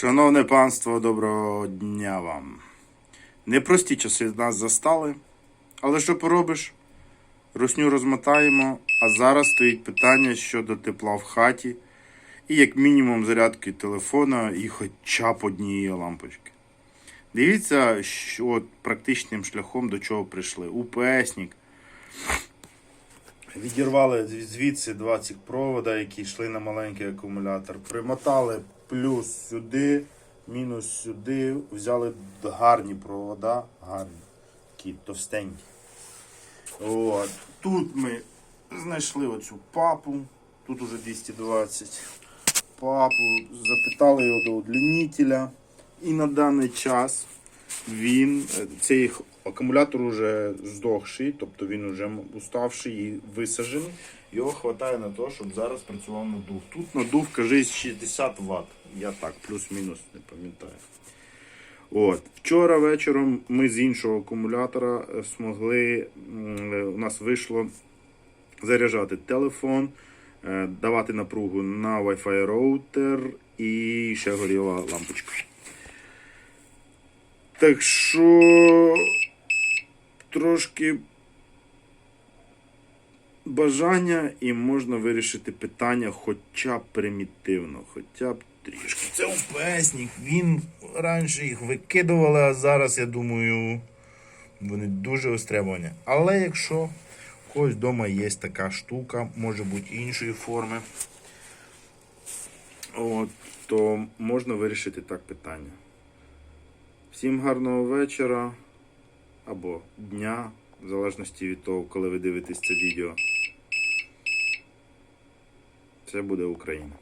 Шановне панство, доброго дня вам. Непрості часи нас застали, але що поробиш? Русню розмотаємо, а зараз стоїть питання щодо тепла в хаті і як мінімум зарядки телефона і хоча б однієї лампочки. Дивіться, що практичним шляхом до чого прийшли. УПСник. Відірвали звідси два ці провода, які йшли на маленький акумулятор. Примотали плюс сюди, мінус сюди. Взяли гарні провода, гарні, такі товстенькі. От. Тут ми знайшли оцю папу, тут уже 220 папу, запитали його до удлінителя. І на даний час він, е, цей акумулятор уже здохший, тобто він вже уставший і висаджений. Його вистачає на те, щоб зараз працював надув. Тут надув, кажись, 60 Вт. Я так, плюс-мінус, не пам'ятаю. От. Вчора вечором ми з іншого акумулятора е, змогли, е, у нас вийшло заряджати телефон, давати напругу на Wi-Fi роутер і ще горіла лампочка. Так що трошки бажання і можна вирішити питання хоча б примітивно, хоча б трішки. Це у упесник, він раніше їх викидували, а зараз, я думаю, вони дуже остребовані. Але якщо в когось вдома є така штука, може бути іншої форми, от, то можна вирішити так питання. Всім гарного вечора або дня, в залежності від того, коли ви дивитесь це відео. Це буде Україна.